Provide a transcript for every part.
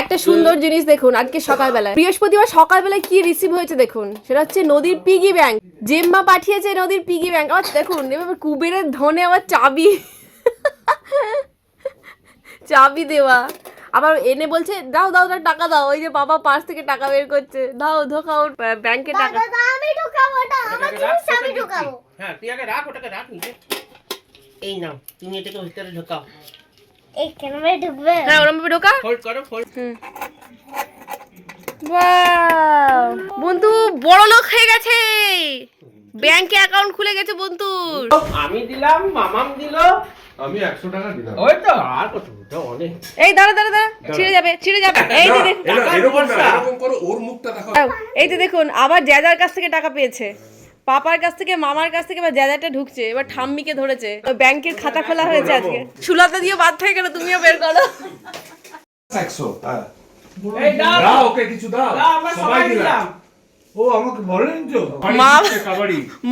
একটা সুন্দর জিনিস দেখুন আজকে সকালবেলায়। বৃহস্পতিবার সকালবেলায় কি রিসিভ হয়েছে দেখুন? সেটা হচ্ছে নদীর পিগি ব্যাংক জেম্মা পাঠিয়েছে নদীর পিগি ব্যাংক আবার দেখুন এবার কুবেরের ধনে আবার চাবি। চাবি দেওয়া। আবার এনে বলছে দাও দাও দাও টাকা দাও। ওই যে বাবা পার্স থেকে টাকা বের করছে। দাও ধোকাও ব্যাংকে টাকা আমি ঢুকাবো ওটা আমার জিনিস আমি ঢুকাবো। হ্যাঁ তুই আগে রাখ ওটাকে রাখ নিজে। এই নাও তুমি এটাকে ভিতরে ঢোকাও। এই ঢুকবে। হ্যাঁ ওরম ভাবে ঢোকা। ফোল্ড করো ফোল্ড Wow! বন্ধু বড় লোক হয়ে গেছে। ব্যাংকে অ্যাকাউন্ট খুলে গেছে বন্ধুর আমি দিলাম মামাম দিল। আমি একশো টাকা দিলাম। ওই তো আর কত? অনেক। এই দাঁড়া দাঁড়া দাঁড়া। ছিঁড়ে যাবে ছিঁড়ে যাবে। এই যে দেখুন। এরা- এরকম না, এরকম করো ওর মুখটা দেখো। এই যে দেখুন আবার জ্যাদার কাছ থেকে টাকা পেয়েছে। পাপার কাছ থেকে মামার কাছ থেকে এবার জ্যাদাটা ঢুকছে এবার ঠাম্মিকে ধরেছে তো ব্যাংকের খাতা খোলা হয়েছে আজকে সুলাতা দিয়ে বাদ হয়ে গেল তুমিও বের করো একশো হ্যাঁ দাও দাও ওকে কিছু দাও দাও, সবাই দিলাম ও আমাকে বলেন তো মা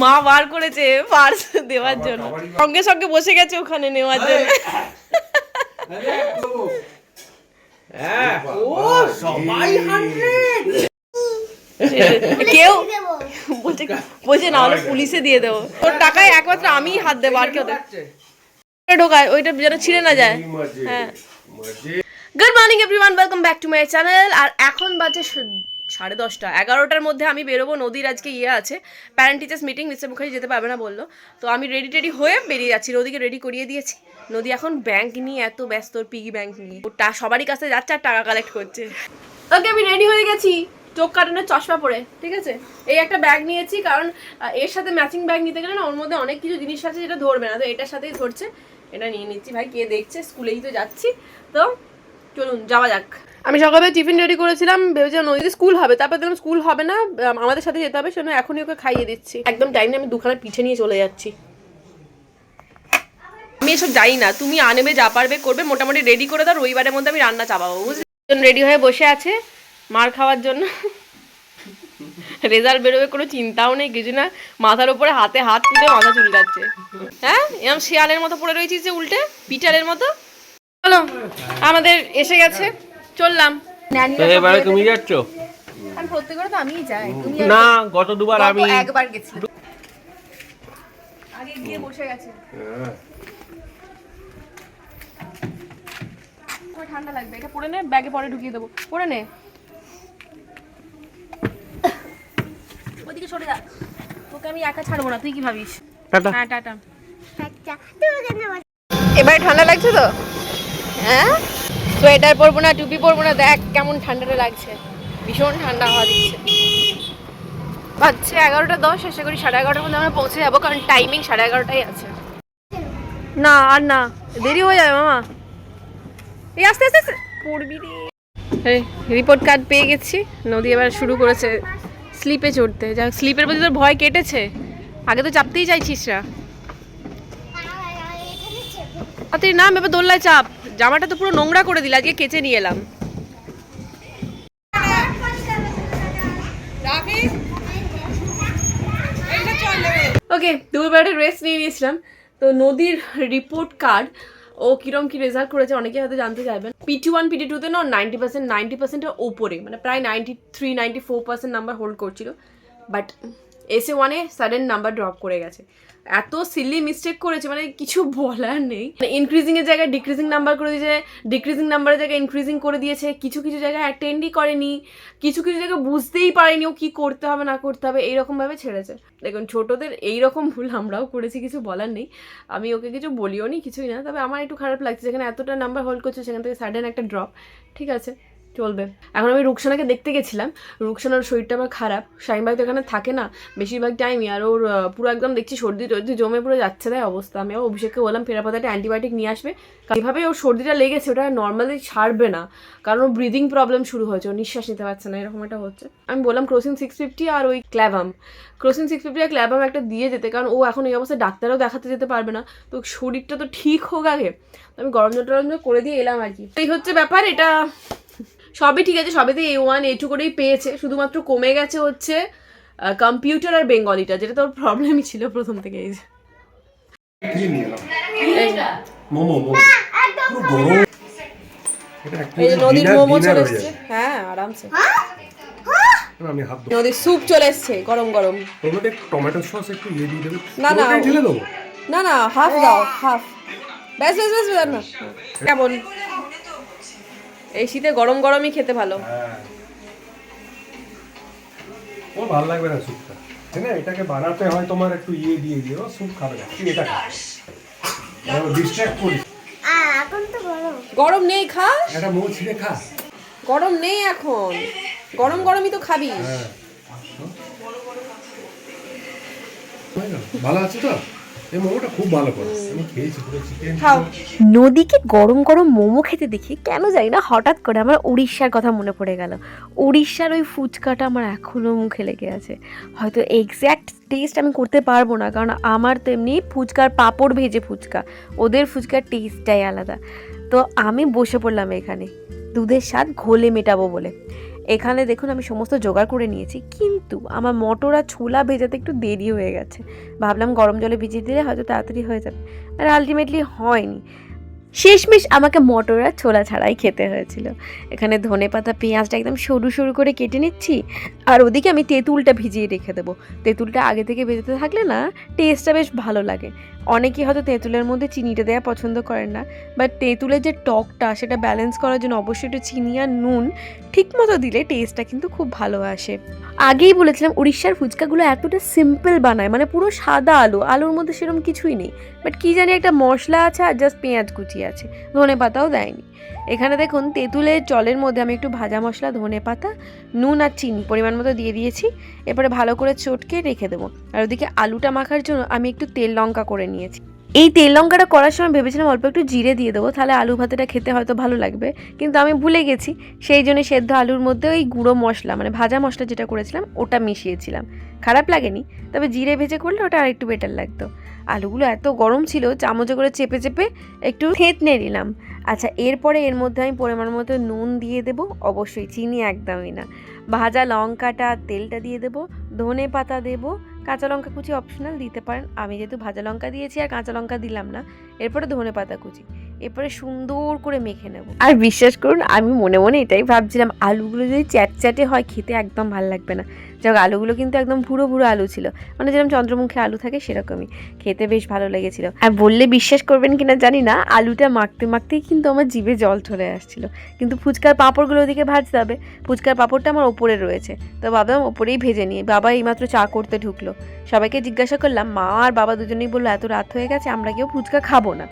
মা বার করেছে পার্স দেওয়ার জন্য সঙ্গে সঙ্গে বসে গেছে ওখানে নেওয়ার জন্য হ্যাঁ ও সবাই হান্ড্রেড কেউ বলছে বলছে না পুলিশে দিয়ে দেবো। তোর টাকায় একমাত্র আমিই হাত দেবো, আর কেউ ঢোকায়, ওইটা যেন ছিঁড়ে না যায়। হ্যাঁ। Good morning everyone welcome back to my channel আর এখন বাজে সাড়ে দশটা, এগারোটার মধ্যে আমি বেরোবো, নদীর আজকে ইয়ে আছে। Parent teachers meeting mister Mukherjee যেতে পারবে না বলল। তো আমি রেডি টেডি হয়ে বেরিয়ে যাচ্ছি, নদীকে রেডি করিয়ে দিয়েছি। নদী এখন ব্যাংক নিয়ে এত ব্যস্ত পিগি ব্যাংক নিয়ে। ওটা সবারই কাছে যাচ্ছে আর টাকা কালেক্ট করছে। ওকে আমি রেডি হয়ে গেছি। চোখ কাটানোর চশমা পরে, ঠিক আছে? এই একটা ব্যাগ নিয়েছি কারণ এর সাথে ম্যাচিং ব্যাগ নিতে গেলে না, ওর মধ্যে অনেক কিছু জিনিস আছে যেটা ধরবে না। তো এটার সাথেই ধরছে, এটা নিয়ে নিচ্ছি। ভাই, কে দেখছে? স্কুলেই তো যাচ্ছি। তো চলুন, যাওয়া যাক। আমি সকালে টিফিন রেডি করেছিলাম, ভেবেছিলাম নদীতে স্কুল হবে। তারপর দেখলাম স্কুল হবে না আমাদের সাথে যেতে হবে, সেজন্য এখনই ওকে খাইয়ে দিচ্ছি। একদম টাইমে আমি দুখানা পিঠে নিয়ে চলে যাচ্ছি। আমি এসব জানি না, তুমি আনবে, যা পারবে, করবে, মোটামুটি রেডি করে দাও, রবিবারের মধ্যে আমি রান্না চাপাবো, বুঝলি? রেডি হয়ে বসে আছে মার খাওয়ার জন্য। রেজাল্ট বেরোবে কোনো চিন্তাও নেই কিছু না। মাথার উপরে হাতে হাত তুলে মাথা চুলকাচ্ছে হ্যাঁ? এরকম শিয়ালের মতো পড়ে রয়েছিস যে উল্টে? পিটারের মতো? চলো আমাদের এসে গেছে। চললাম। এবারে তুমি যাচ্ছ? আমি প্রত্যেকবার তো আমিই যাই। তুমি না গত দুবার আমি একবার গেছি। আগে গিয়ে বসে গেছে। ঠান্ডা লাগবে। এটা পরে নে ব্যাগে পরে ঢুকিয়ে দেবো। পরে নে। ওদিকে সরে যা। তোকে আমি একা ছাড়বো না তুই কি ভাবিস? টাটা। হ্যাঁ টাটা। আচ্ছা এবারে ঠান্ডা লাগছে তো? হ্যাঁ? সোয়েটার পরবো না টুপি পরবো না দেখ কেমন ঠান্ডাটা লাগছে। ভীষণ ঠান্ডা হাওয়া দিচ্ছে। বাজছে এগারোটা দশ আশা করি সাড়ে এগারোটার মধ্যে আমরা পৌঁছে যাব কারণ টাইমিং সাড়ে এগারোটাই আছে। না আর না দেরি হয়ে যাবে মামা। এই আস্তে আস্তে আস্তে। পড়বি রে। রিপোর্ট কার্ড পেয়ে গেছি। নদী এবার শুরু করেছে। স্লিপে চড়তে। যা স্লিপের প্রতি তোর ভয় কেটেছে? আগে তো চাপতেই চাইছিস না তুই নাম, এবার দোল্লায় চাপ। জামাটা তো পুরো নোংরা করে দিল, আজকে কেচে নিয়ে এলাম। ওকে দুপুরবেলাটা রেস্ট নিয়ে নিয়েছিলাম। তো নদীর রিপোর্ট কার্ড ও কিরম কি রেজাল্ট করেছে অনেকে হয়তো জানতে চাইবেন। পিটি ওয়ান পিটি টুতে না নাইনটি পার্সেন্ট নাইনটি পার্সেন্টের ওপরে মানে প্রায় ninety three ninety four percent number hold করছিল। বাট এসে ওয়ানে সাডেন নাম্বার ড্রপ করে গেছে। এত সিলি মিস্টেক করেছে মানে কিছু বলার নেই। ইনক্রিজিং এর জায়গায় ডিক্রিজিং নাম্বার করে দিয়েছে ডিক্রিজিং নাম্বারের জায়গায় ইনক্রিজিং করে দিয়েছে, কিছু কিছু জায়গায় অ্যাটেন্ডই করেনি, কিছু কিছু জায়গায় বুঝতেই পারেনি ও কী করতে হবে, না করতে হবে এইরকমভাবে ছেড়েছে। দেখুন, ছোটোদের এইরকম ভুল আমরাও করেছি, কিছু বলার নেই। আমি ওকে কিছু বলিও নি কিছুই না, তবে আমার একটু খারাপ লাগছে, যেখানে এতটা নাম্বার হোল্ড করছে, সেখান থেকে সাডেন একটা ড্রপ ঠিক আছে? চলবে। এখন আমি রুকসানাকে দেখতে গেছিলাম। রুকসানার শরীরটা আমার খারাপ। শাহিনবাগ তো এখানে থাকে না। বেশিরভাগ টাইমই আর ওর পুরো একদম দেখছি সর্দি টর্দি জমে পুরো যাচ্ছে তাই অবস্থা। আমি অভিষেককে বললাম ফেরা পথে একটা অ্যান্টিবায়োটিক নিয়ে আসবে। এভাবে ওর সর্দিটা লেগেছে, ওটা নর্মালি ছাড়বে না। কারণ ওর ব্রিদিং প্রবলেম শুরু হয়েছে, ও নিঃশ্বাস নিতে পারছে না, এরকম একটা হচ্ছে। আমি বললাম ক্রোসিন সিক্স ফিফটি আর ওই ক্ল্যাবাম ক্রোসিন সিক্স ফিফটি আর ক্ল্যাবাম একটা দিয়ে যেতে, কারণ ও এখন এই অবস্থায় ডাক্তারও দেখাতে যেতে পারবে না। তো শরীরটা তো ঠিক হোক আগে। আমি গরম জল টরম করে দিয়ে এলাম আর কি। এই হচ্ছে ব্যাপার, এটা সবই ঠিক আছে সবেতে এ ওয়ান এ টু করেই পেয়েছে শুধুমাত্র কমে গেছে হচ্ছে কম্পিউটার আর বেঙ্গলিটা যেটা তোর প্রবলেমই ছিল প্রথম থেকে এই যে। নদীর মোমো চলে হয়ে এসছে। হ্যাঁ আরামসে। আমি হাত দেবো নদীর স্যুপ চলে এসছে গরম গরম। টমেটো সস একটু ইয়ে দিয়ে দেবে। না, না। ঢেলে দেবো? না না হাফ দাও হাফ ব্যাস ব্যাস ব্যাস না কেমন? এই শীতে গরম গরমই খেতে ভালো। হ্যাঁ। ও ভালো লাগবে না স্যুপটা। তাই না? এটাকে বানাতে হয় তোমার একটু ইয়ে দিয়ে দিয়ে ও স্যুপ খাবে না। তুই এটা? ডিস্ট্র্যাক্ট করিস আ, এখন তো গরম গরম নেই খা। একটা মৌ ছিঁড়ে খা। গরম নেই এখন। গরম গরমই তো খাবি। হ্যাঁ। ভালো আছে তো? এই মোমোটা খুব ভালো করে। আমি খেয়েছি পুরো চিকেন খাও। নদীকে গরম গরম মোমো খেতে দেখি কেন জানি না হঠাৎ করে আমার উড়িষ্যার কথা মনে পড়ে গেল। উড়িষ্যার ওই ফুচকাটা আমার এখনও মুখে লেগে আছে। হয়তো এক্স্যাক্ট টেস্ট আমি করতে পারব না কারণ আমার তো এমনি ফুচকার পাঁপড় ভেজে ফুচকা ওদের ফুচকার টেস্টটাই আলাদা। তো আমি বসে পড়লাম এখানে। দুধের স্বাদ ঘোলে মেটাবো বলে। এখানে দেখুন আমি সমস্ত জোগাড় করে নিয়েছি। কিন্তু আমার মটর আর ছোলা ভেজাতে একটু দেরি হয়ে গেছে। ভাবলাম গরম জলে ভিজিয়ে দিলে হয়তো তাড়াতাড়ি হয়ে যাবে। আর আলটিমেটলি হয়নি। শেষমেশ আমাকে মটর আর ছোলা ছাড়াই খেতে হয়েছিল। এখানে ধনে পাতা, পেঁয়াজটা একদম সরু সরু করে কেটে নিচ্ছি। আর ওদিকে আমি তেঁতুলটা ভিজিয়ে রেখে দেবো। তেঁতুলটা আগে থেকে ভেজাতে থাকলে না টেস্টটা বেশ ভালো লাগে। অনেকেই হয়তো তেঁতুলের মধ্যে চিনিটা দেওয়া পছন্দ করেন না বাট তেঁতুলের যে টকটা সেটা ব্যালেন্স করার জন্য অবশ্যই একটু চিনি আর নুন ঠিক মতো দিলে টেস্টটা কিন্তু খুব ভালো আসে। আগেই বলেছিলাম উড়িষ্যার ফুচকাগুলো এতটা সিম্পল বানায় মানে পুরো সাদা আলু, আলুর মধ্যে সেরকম কিছুই নেই বাট কী জানি একটা মশলা আছে আর জাস্ট পেঁয়াজ কুচি আছে ধনে পাতাও দেয়নি। এখানে দেখুন, তেঁতুলের জলের মধ্যে আমি একটু ভাজা মশলা, ধনে পাতা, নুন আর চিনি পরিমাণ মতো দিয়ে দিয়েছি। এরপরে ভালো করে চটকে রেখে দেবো। আর ওদিকে আলুটা মাখার জন্য আমি একটু তেল লঙ্কা করে নিয়েছি। এই তেল লঙ্কাটা করার সময় ভেবেছিলাম অল্প একটু জিরে দিয়ে দেবো, তাহলে আলু ভাতেটা খেতে হয়তো ভালো লাগবে। কিন্তু আমি ভুলে গেছি, সেই জন্য সেদ্ধ আলুর মধ্যে ওই গুঁড়ো মশলা মানে ভাজা মশলা যেটা করেছিলাম, ওটা মিশিয়েছিলাম। খারাপ লাগেনি, তবে জিরে ভেজে করলে ওটা আরেকটু বেটার লাগতো। আলুগুলো এত গরম ছিল, চামচে করে চেপে চেপে একটু থেতনে নিলাম। আচ্ছা এরপরে এর মধ্যে আমি পরিমাণ মতো নুন দিয়ে দেবো, অবশ্যই চিনি একদমই না। ভাজা লঙ্কাটা, তেলটা দিয়ে দেবো, ধনে পাতা দেবো কাঁচা লঙ্কা কুচি অপশনাল দিতে পারেন। আমি যেহেতু ভাজা লঙ্কা দিয়েছি আর কাঁচা লঙ্কা দিলাম না, এরপরে ধনে পাতা কুচি। এরপরে সুন্দর করে মেখে নেব। আর বিশ্বাস করুন, আমি মনে মনে এটাই ভাবছিলাম, আলুগুলো যদি চ্যাটচ্যাটে হয়, খেতে একদম ভালো লাগবে না। যাক, আলুগুলো কিন্তু একদম ভুরো ভুরো আলু ছিল। মানে যেরকম চন্দ্রমুখী আলু থাকে, সেরকমই। খেতে বেশ ভালো লেগেছিল। আর বললে বিশ্বাস করবেন কিনা জানি না, আলুটা মাখতে মাখতেই কিন্তু আমার জিভে জল চলে আসছিল। কিন্তু ফুচকার পাঁপড়গুলো ওদিকে ভাজতে হবে। ফুচকার পাঁপড়টা আমার ওপরে রয়েছে। তো ভাবলাম ওপরেই ভেজে নিয়ে, বাবা এইমাত্র চা করতে ঢুকলো। সবাইকে জিজ্ঞাসা করলাম, মা আর বাবা দুজনেই বলল, এত রাত হয়ে গেছে, আমরা কেউ ফুচকা খাব না।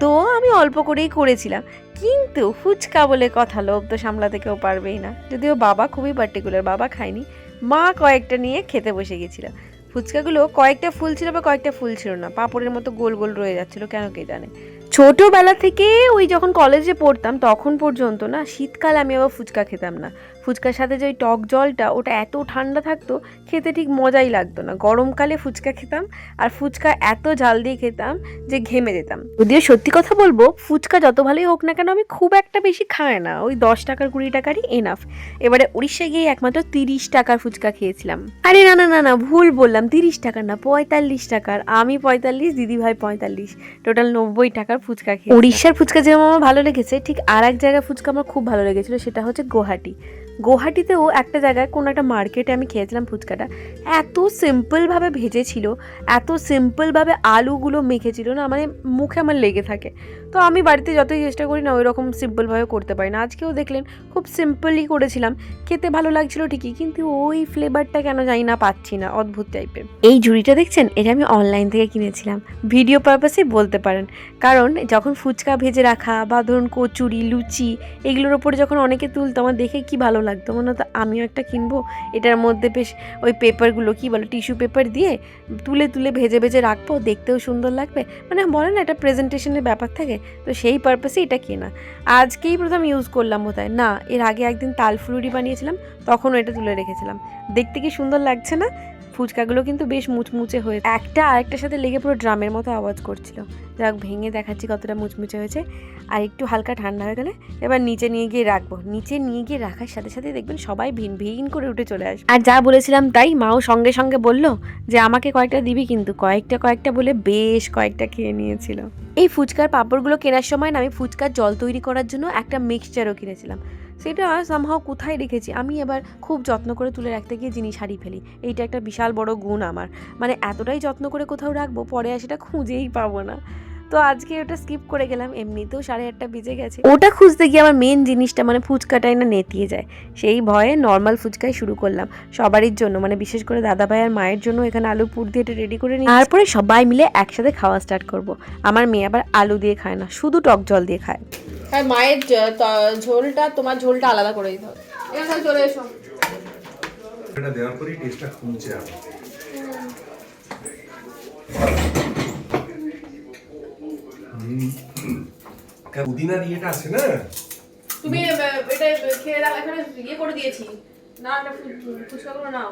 তো আমি অল্প করেই করেছিলাম। কিন্তু ফুচকা বলে কথা লোভ তো সামলাতে কেউ পারবেই না। যদিও বাবা খুবই পার্টিকুলার বাবা খায়নি, মা কয়েকটা নিয়ে খেতে বসে গেছিল। ফুচকাগুলো কয়েকটা ফুল ছিল বা কয়েকটা ফুল ছিল না, পাঁপড়ের মতো গোল গোল রয়ে যাচ্ছিল, কেন কে জানে। ছোটোবেলা থেকে ওই যখন কলেজে পড়তাম, তখন পর্যন্ত না, শীতকালে আমি আবার ফুচকা খেতাম না। ফুচকার সাথে যে ওই টক জলটা, ওটা এত ঠান্ডা থাকতো, খেতে ঠিক মজাই লাগতো না। গরমকালে ফুচকা খেতাম, আর ফুচকা এত ঝাল দিয়ে খেতাম যে ঘেমে যেতাম। যদিও সত্যি কথা বলব, ফুচকা যত ভালোই হোক না কেন, আমি খুব একটা বেশি খাই না। ওই দশ টাকার, কুড়ি টাকারই এনাফ এবারে উড়িষ্যায় গিয়ে একমাত্র তিরিশ টাকার ফুচকা খেয়েছিলাম। আরে না না না না, ভুল বললাম। তিরিশ টাকার না, পঁয়তাল্লিশ টাকার। আমি পঁয়তাল্লিশ দিদি ভাই পঁয়তাল্লিশ। টোটাল নব্বই টাকার ফুচকা খেয়ে উড়িষ্যার ফুচকা যেমন আমার ভালো লেগেছে, ঠিক আর এক জায়গায় ফুচকা আমার খুব ভালো লেগেছিলো, সেটা হচ্ছে গুয়াহাটি। গুয়াহাটিতেও একটা জায়গায় কোনো একটা মার্কেটে আমি খেয়েছিলাম ফুচকাটা। এত সিম্পলভাবে ভেজেছিল, এত সিম্পলভাবে আলুগুলো মেখেছিল না মানে মুখে আমার লেগে থাকে। তো আমি বাড়িতে যতই চেষ্টা করি না ওই রকম সিম্পলভাবে করতে পারি না। আজকেও দেখলেন, খুব সিম্পলই করেছিলাম। খেতে ভালো লাগছিল ঠিকই, কিন্তু ওই ফ্লেভারটা কেন জানি না পাচ্ছি না, অদ্ভুত টাইপের এই ঝুড়িটা দেখছেন? এটা আমি অনলাইন থেকে কিনেছিলাম। ভিডিও পারপাসে বলতে পারেন। কারণ যখন ফুচকা ভেজে রাখা বা ধরুন কচুরি, লুচি, এগুলোর ওপরে যখন অনেকে তুলতো, আমার দেখে কি ভালো লাগতো? মনে হতো আমিও একটা কিনবো। এটার মধ্যে বেশ ওই পেপারগুলো কি বলো টিস্যু পেপার দিয়ে তুলে তুলে ভেজে ভেজে রাখব, দেখতেও সুন্দর লাগবে। মানে বলে না, একটা প্রেজেন্টেশনের ব্যাপার থাকে। তো সেই পারপাসে এটা কেনা। আজকেই প্রথম ইউজ করলাম বোধহয়। না, এর আগে একদিন তালফুলুরি বানিয়েছিলাম, তখনও এটা তুলে রেখেছিলাম। দেখতে কি সুন্দর লাগছে না? ফুচকাগুলো কিন্তু বেশ মুচমুচে হয়ে একটা আরেকটার সাথে লেগে পুরো ড্রামের মতো আওয়াজ করছিল। যাক, ভেঙে দেখাচ্ছি কতটা মুচমুচে হয়েছে। আর একটু হালকা ঠান্ডা হয়ে গেলে এবার নিচে নিয়ে গিয়ে রাখব। নিচে নিয়ে গিয়ে রাখার সাথে সাথে দেখবেন সবাই ভিন ভিন করে উঠে চলে আসবে। আর যা বলেছিলাম তাই মাও সঙ্গে সঙ্গে বলল যে, আমাকে কয়েকটা দিবি কিন্তু। কয়েকটা কয়েকটা বলে বেশ কয়েকটা খেয়ে নিয়েছিল। এই ফুচকার পাঁপড়গুলো কেনার সময় না আমি ফুচকার জল তৈরি করার জন্য একটা মিক্সচারও কিনেছিলাম। সেটা সামহাও কোথায় রেখেছি? আমি এবার খুব যত্ন করে তুলে রাখতে গিয়ে জিনিস হারিয়ে ফেলি, এইটা একটা বিশাল বড় গুণ আমার। মানে এতটাই যত্ন করে কোথাও রাখব, পরে আর সেটা খুঁজেই পাবো না। তো আজকে ওটা স্কিপ করে গেলাম। এমনিতেও সাড়ে আটটা বেজে গেছে। ওটা খুঁজতে গিয়ে আমার মেন জিনিসটা মানে ফুচকাটাই না নেতিয়ে যায়। সেই ভয়ে নর্মাল ফুচকাই শুরু করলাম। সবারই জন্য মানে বিশেষ করে দাদা ভাই আর মায়ের জন্য এখানে আলু পুর দিয়ে এটা রেডি করে নিই তারপরে সবাই মিলে একসাথে খাওয়া স্টার্ট করব। আমার মেয়ে আবার আলু দিয়ে খায় না শুধু টক জল দিয়ে খায়। হ্যাঁ মায়ের ঝোলটা তোমার ঝোলটা আলাদা করে দিতে হবে। এখানে চলে এসো। এটা দেওয়ার পরেই টেস্টটা খুলছে আর। পুদিনা দিয়েটা আছে না? তুমি এটা খেয়ে রাখ এখানে ইয়ে করে দিয়েছি। না এটা ফু- ফুচকাগুলো নাও।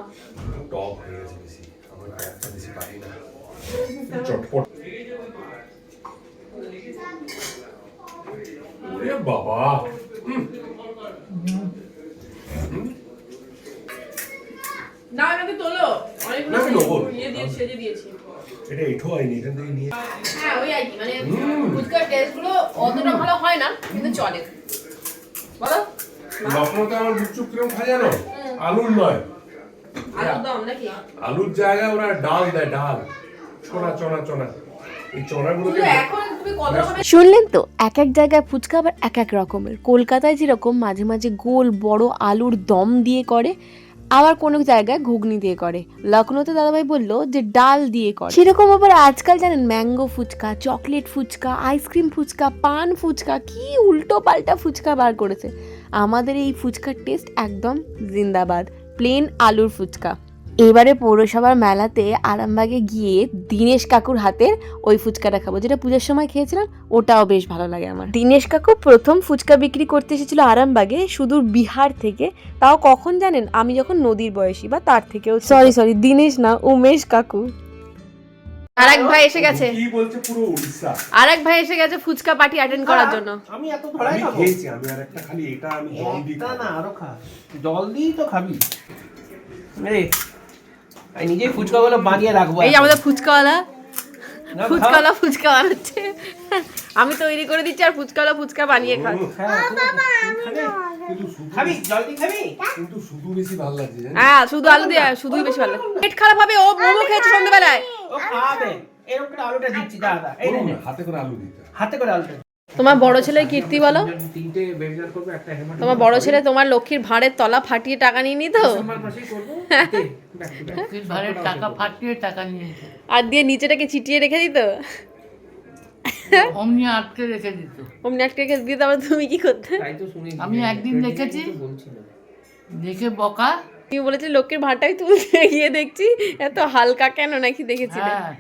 টক হয়ে গেছে বেশি। আমার একটা বেশি পারি না। চটপট। ওরে বাবা! না এটাকে তোলো। অনেকগুলো না, আমি নেব। দিয়ে সেজে দিয়েছি। এটা এঠো হয়নি এখান থেকে নিয়ে হ্যাঁ ওই আর কি মানে ফুচকার টেস্টগুলো অতটা ভালো হয় না কিন্তু চলে। বলো? লখনৌতে আমার গুপচুপ কিরম খায় জানো? আলুর নয়। আলুর দম নাকি? আলুর জায়গায় ওরা ডাল দেয় ডাল। চনা চনা চনা। এই চনাগুলোকে শুধু এখন তুমি কত রকমের শুনলেন তো? এক এক জায়গায় ফুচকা আবার এক এক রকমের। কলকাতায় যেরকম মাঝে মাঝে গোল বড় আলুর দম দিয়ে করে আবার কোনো জায়গায় ঘুগনি দিয়ে করে। লখনৌতে দাদাভাই বলল যে ডাল দিয়ে করে। সেরকম আবার আজকাল জানেন mango fuchka, chocolate fuchka, ice cream fuchka, paan fuchka, কি উল্টো পাল্টা ফুচকা বার করেছে। আমাদের এই ফুচকার টেস্ট একদম জিন্দাবাদ প্লেন আলুর ফুচকা। এবারে পৌরসভার মেলাতে আরামবাগে গিয়ে দীনেশ কাকুর হাতের ওই ফুচকাটা খাব। যেটা পুজোর সময় খেয়েছিলাম ওটাও বেশ ভালো লাগে আমার। দীনেশ কাকু প্রথম ফুচকা বিক্রি করতে এসেছিল আরামবাগে সুদূর বিহার থেকে। তাও কখন জানেন? আমি যখন নদীর বয়সী বা তার থেকেও সরি সরি দীনেশ না উমেশ কাকু। আর এক ভাই এসে গেছে। কি বলছে পুরো উড়িষ্যা? আর এক ভাই এসে গেছে ফুচকা পার্টি অ্যাটেন্ড করার জন্য। আমি এত খাব? খেয়েছি আমি আর একটা খালি এটা আমি জল দিই না আরও খা। জল দিই তো খাবি। আমি নিজেই ফুচকাগুলো বানিয়ে রাখব এই আমাদের ফুচকাওয়ালা? ফুচকাওয়ালা ফুচকা বানাচ্ছে আমি তৈরি করে দিচ্ছি আর ফুচকাওয়ালা ফুচকা বানিয়ে হ্যাঁ, শুধু খাবি? জল খাবি? কিন্তু শুধু বেশি ভালো লাগছে হ্যাঁ শুধু আলু দিয়ে শুধুই বেশি ভালো লাগে। পেট খারাপ হবে ও মোমো খেয়েছে সন্ধ্যেবেলায় ও খাবে। এরকম করে আলুটা দিচ্ছি দাদা এই নে, নে। হাতে করে আলু দিতে। হাতে করে আলুটা তোমার বড় ছেলের কীর্তি বলো? তিনটে বেবিজার করবে একটা হেমার তোমার বড় ছেলে তোমার লক্ষ্মীর ভাঁড়ের তলা ফাটিয়ে টাকা নিয়ে নি তো? টাকা ফাটিয়ে টাকা নিয়েছে আর দিয়ে নিচেটাকে চিটিয়ে রেখে দিত? অমনি আটকে রেখে দিত। অমনি একটা রেখে দিয়ে তারপর তুমি কি করতে? তাই তো শুনি। আমি একদিন দেখেছি দেখে বকা। তুমি বলেছিলে লক্ষ্মীর ভাঁড়টাই তুলতে গিয়ে দেখছি এত হালকা কেন নাকি দেখেছিলে? হ্যাঁ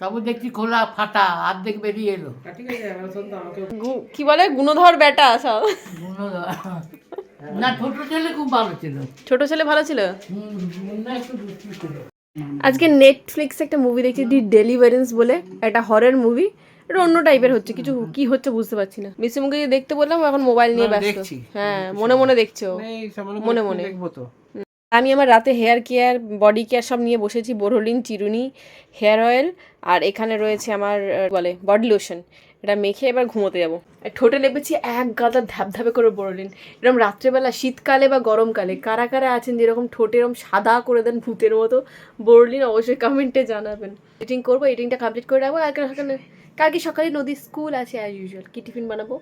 তারপর দেখছি খোলা ফাটা অর্ধেক বেরিয়ে এলো। কি বলে? গুণধর বেটা সব। গুণধর। না ছোট ছেলে খুব ভালো ছিল। ছোট ছেলে ভালো ছিল? আজকে নেটফ্লিক্সে একটা মুভি দেখছি দি ডেলিভারেন্স বলে। একটা হরের মুভি এটা অন্য টাইপের হচ্ছে কিছু কি হচ্ছে বুঝতে পারছি না। মিসি মুখে দেখতে বললাম এখন মোবাইল নিয়ে ব্যস্ত। হ্যাঁ মনে মনে দেখছ? মনে মনে। আমি আমার রাতে হেয়ার কেয়ার বডি কেয়ার সব নিয়ে বসেছি বোরোলিন চিরুনি হেয়ার অয়েল আর এখানে রয়েছে আমার বলে বডি লোশন এটা মেখে এবার ঘুমোতে যাব। আর ঠোঁটে লেপেছি এক গাদা ধ্যাপধাপে করে বোরোলিন এরকম রাত্রেবেলা, শীতকালে বা গরমকালে কারা কারা আছেন যেরকম ঠোঁটে এরকম সাদা করে দেন ভূতের মতো বোরোলিন অবশ্যই কমেন্টে জানাবেন। এডিটিং করব এডিটিংটা কমপ্লিট করে রাখব, কালকে সকালে কালকে সকালে নদীর স্কুল আছে অ্যাজ ইউজুয়াল কি টিফিন বানাবো?